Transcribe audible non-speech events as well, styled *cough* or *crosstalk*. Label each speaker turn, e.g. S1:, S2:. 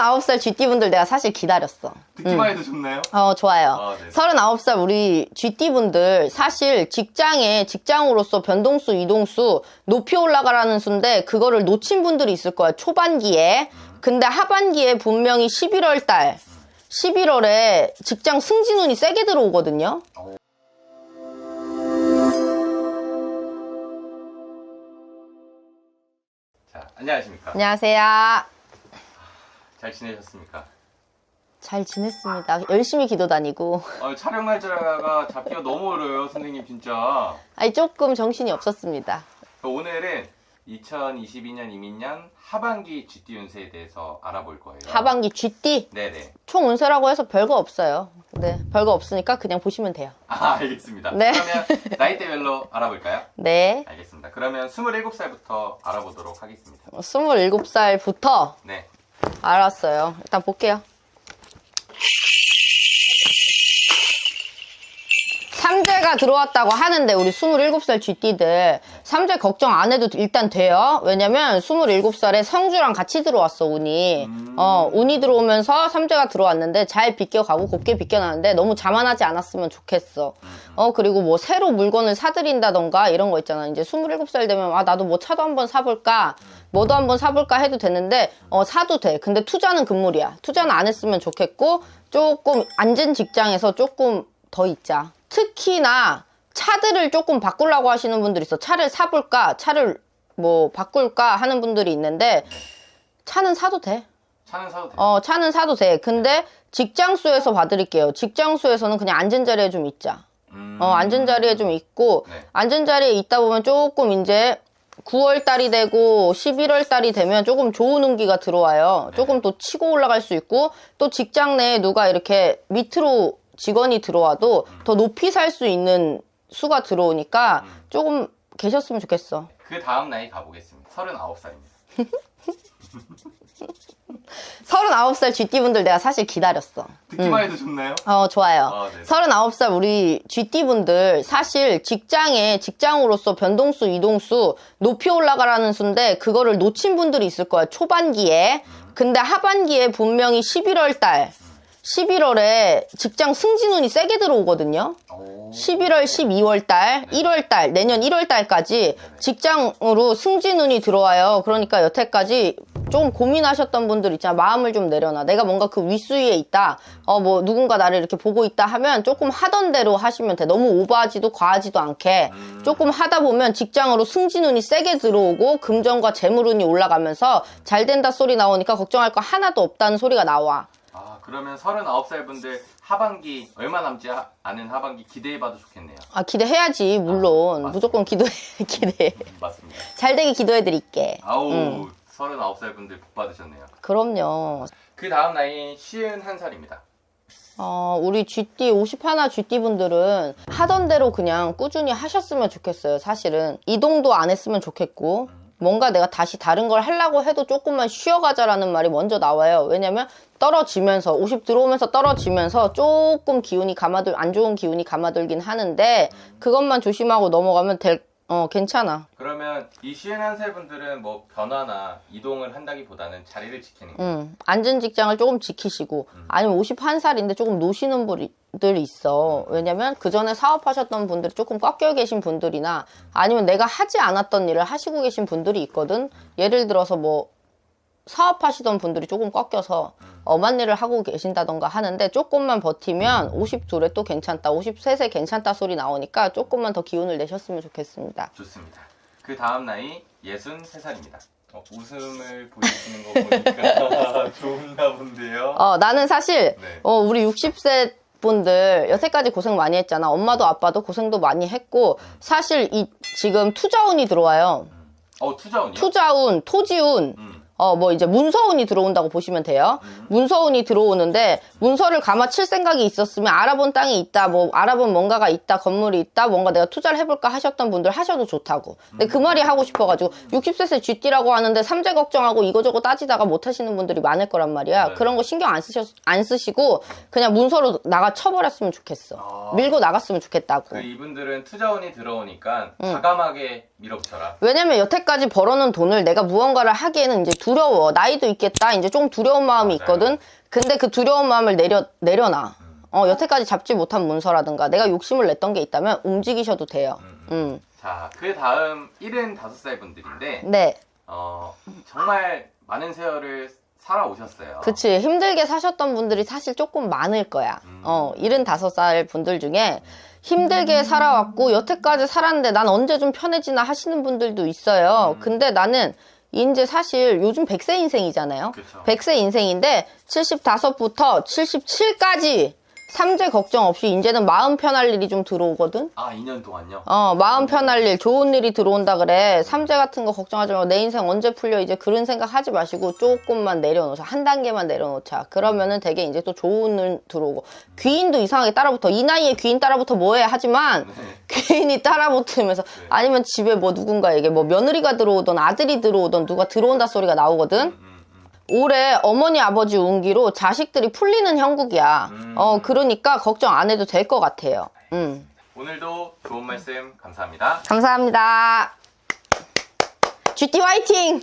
S1: 39살 GT분들 내가 사실 기다렸어.
S2: 듣기만 해도 좋나요?
S1: 어, 좋아요.
S2: 아, 네.
S1: 39살 우리 GT분들 사실 직장에 직장으로서 변동수, 이동수 높이 올라가라는 수인데 그거를 놓친 분들이 있을 거야. 초반기에. 근데 하반기에 분명히 11월 달 11월에 직장 승진운이 세게 들어오거든요.
S2: 자, 안녕하십니까?
S1: 안녕하세요.
S2: 잘 지내셨습니까?
S1: 잘 지냈습니다. 열심히 기도 다니고.
S2: 어, 촬영 날짜가 잡기가 너무 어려워요, 선생님 진짜.
S1: 아니, 조금 정신이 없었습니다.
S2: 오늘은 2022년 이민년 하반기 GT 운세에 대해서 알아볼 거예요.
S1: 하반기 GT
S2: 네네.
S1: 총 운세라고 해서 별거 없어요. 네, 별거 없으니까 그냥 보시면 돼요.
S2: 아, 알겠습니다.
S1: 네.
S2: 그러면 나이대별로 알아볼까요? *laughs*
S1: 네.
S2: 알겠습니다. 그러면 27살부터 알아보도록 하겠습니다.
S1: 27살부터
S2: 네.
S1: 알았어요. 일단 볼게요. 삼재가 들어왔다고 하는데 우리 27살 쥐띠들 삼재 걱정 안 해도 일단 돼요. 왜냐면 27살에 성주랑 같이 들어왔어 운이. 어 운이 들어오면서 삼재가 들어왔는데 잘 비껴가고 곱게 비껴나는데 너무 자만하지 않았으면 좋겠어. 어 그리고 뭐 새로 물건을 사들인다던가 이런 거 있잖아. 이제 27살 되면 아 나도 뭐 차도 한번 사볼까, 뭐도 한번 사볼까 해도 되는데 어 사도 돼. 근데 투자는 금물이야. 투자는 안 했으면 좋겠고 조금 앉은 직장에서 조금 더 있자. 특히나 차들을 조금 바꾸려고 하시는 분들이 있어. 차를 사볼까, 차를 뭐 바꿀까 하는 분들이 있는데 차는 사도 돼.
S2: 차는 사도 돼요.
S1: 어, 차는 사도 돼. 근데 직장수에서 봐드릴게요. 직장수에서는 그냥 앉은 자리에 좀 있자.
S2: 음,
S1: 어, 앉은 자리에 좀 있고,
S2: 네.
S1: 앉은 자리에 있다 보면 조금 이제 9월 달이 되고 11월 달이 되면 조금 좋은 운기가 들어와요.
S2: 네.
S1: 조금 또 치고 올라갈 수 있고, 또 직장 내에 누가 이렇게 밑으로 직원이 들어와도
S2: 음.
S1: 더 높이 살 수 있는 수가 들어오니까
S2: 음.
S1: 조금 계셨으면 좋겠어.
S2: 그 다음 나이 가보겠습니다. 39살입니다.
S1: 39살 GT분들 내가 사실 기다렸어.
S2: 듣기만 해도 좋나요?
S1: 어, 좋아요.
S2: 아, 네.
S1: 39살 우리 GT분들 사실 직장에 직장으로서 변동수, 이동수 높이 올라가라는 수인데 그거를 놓친 분들이 있을 거야. 초반기에. 근데 하반기에 분명히 11월 달 11월에 직장 승진운이 세게 들어오거든요.
S2: 오.
S1: 11월, 12월 달, 1월 달, 내년 1월 달까지 직장으로 승진운이 들어와요. 그러니까 여태까지 좀 고민하셨던 분들 있잖아. 마음을 좀 내려놔. 내가 뭔가 그 윗수위에 있다. 어, 뭐, 누군가 나를 이렇게 보고 있다 하면 조금 하던 대로 하시면 돼. 너무 오버하지도 과하지도 않게. 조금 하다 보면 직장으로 승진운이 세게 들어오고 금전과 재물운이 올라가면서 잘 된다 소리 나오니까 걱정할 거 하나도 없다는 소리가 나와.
S2: 아, 그러면 39살 분들 하반기 얼마 남지 하- 않은 하반기 기대해봐도 좋겠네요.
S1: 아, 기대해야지, 물론.
S2: 맞습니다.
S1: 무조건 기도해, *laughs* 기대해.
S2: 맞습니다.
S1: 잘 되게 기도해 드릴게.
S2: 아우, 39살 분들 복 받으셨네요.
S1: 그럼요.
S2: 그 다음 나이 51살입니다.
S1: 어, 우리 GT, 51 GT 분들은 하던 대로 그냥 꾸준히 하셨으면 좋겠어요, 사실은. 이동도 안 했으면 좋겠고, 뭔가 내가 다시 다른 걸 하려고 해도 조금만 쉬어가자라는 말이 먼저 나와요. 왜냐면 떨어지면서, 50 들어오면서 떨어지면서 조금 기운이 감아들, 안 좋은 기운이 감아들긴 하는데, 그것만 조심하고 넘어가면 될, 어, 괜찮아.
S2: 그러면 이 51살 분들은 뭐 변화나 이동을 한다기보다는 자리를 지키는 거.
S1: 음, 앉은 직장을 조금 지키시고, 아니면 51살인데 조금 노시는 분들이 있어. 왜냐면 그 전에 사업하셨던 분들이 조금 꺾여 계신 분들이나, 아니면 내가 하지 않았던 일을 하시고 계신 분들이 있거든. 예를 들어서 뭐, 사업하시던 분들이 조금 꺾여서 엄한 일을 하고 계신다던가 하는데 조금만 버티면 52에 또 괜찮다, 53세 괜찮다 소리 나오니까 조금만 더 기운을 내셨으면 좋겠습니다.
S2: 좋습니다. 그 다음 나이 63살입니다. 어, 웃음을 보이시는 거 보니까 *laughs* 좋은가 본데요.
S1: 어, 나는 사실,
S2: 네.
S1: 어, 우리 60세 분들 여태까지 고생 많이 했잖아. 엄마도 아빠도 고생도 많이 했고, 사실 이, 지금 투자운이 들어와요.
S2: 어, 투자운이요?
S1: 투자운, 토지운,
S2: 음.
S1: 어, 뭐 이제 문서운이 들어온다고 보시면 돼요. 문서운이 들어오는데 문서를 감아칠 생각이 있었으면 알아본 땅이 있다, 뭐 알아본 뭔가가 있다, 건물이 있다, 뭔가 내가 투자를 해볼까 하셨던 분들 하셔도 좋다고. 근데 그 말이 하고 싶어가지고 60세세 쥐띠라고 하는데 삼재 걱정하고 이거저거 따지다가 못 하시는 분들이 많을 거란 말이야.
S2: 네.
S1: 그런 거 신경 안 쓰셨, 안 쓰시고 그냥 문서로 나가 쳐버렸으면 좋겠어.
S2: 아.
S1: 밀고 나갔으면 좋겠다고.
S2: 그 이분들은 투자운이 들어오니까 과감하게 밀어붙여라.
S1: 왜냐면 여태까지 벌어놓은 돈을 내가 무언가를 하기에는 이제 두 려워. 나이도 있겠다. 이제 좀 두려운 마음이. 있거든. 근데 그 두려운 마음을 내려, 내려놔. 어, 여태까지 잡지 못한 문서라든가 내가 욕심을 냈던 게 있다면 움직이셔도 돼요. 음.
S2: 자, 그 다음 75살 분들인데,
S1: 네.
S2: 어, 정말 많은 세월을 살아오셨어요.
S1: 그치. 힘들게 사셨던 분들이 사실 조금 많을 거야.
S2: 음.
S1: 어, 75살 분들 중에 힘들게 살아왔고, 여태까지 살았는데 난 언제 좀 편해지나 하시는 분들도 있어요.
S2: 음.
S1: 근데 나는 이제 사실 요즘 100세 인생이잖아요.
S2: 그쵸.
S1: 100세 인생인데 75부터 77까지 삼재 걱정 없이 이제는 마음 편할 일이 좀 들어오거든.
S2: 아, 2년 동안요?
S1: 어, 마음 편할 일, 좋은 일이 들어온다 그래. 삼재 같은 거 걱정하지 말고 내 인생 언제 풀려 이제 그런 생각 하지 마시고 조금만 내려놓자. 한 단계만 내려놓자. 그러면은 되게 이제 또 좋은 일 들어오고. 귀인도 이상하게 따라붙어. 이 나이에 귀인 따라붙어 뭐해? 하지만
S2: 네.
S1: 귀인이 따라붙으면서 아니면 집에 뭐 누군가에게 뭐 며느리가 들어오던 아들이 들어오던 누가 들어온다 소리가 나오거든. 올해 어머니 아버지 운기로 자식들이 풀리는 형국이야.
S2: 음.
S1: 어 그러니까 걱정 안 해도 될 것 같아요. 음
S2: 오늘도 좋은 말씀 감사합니다.
S1: 감사합니다. GT 화이팅!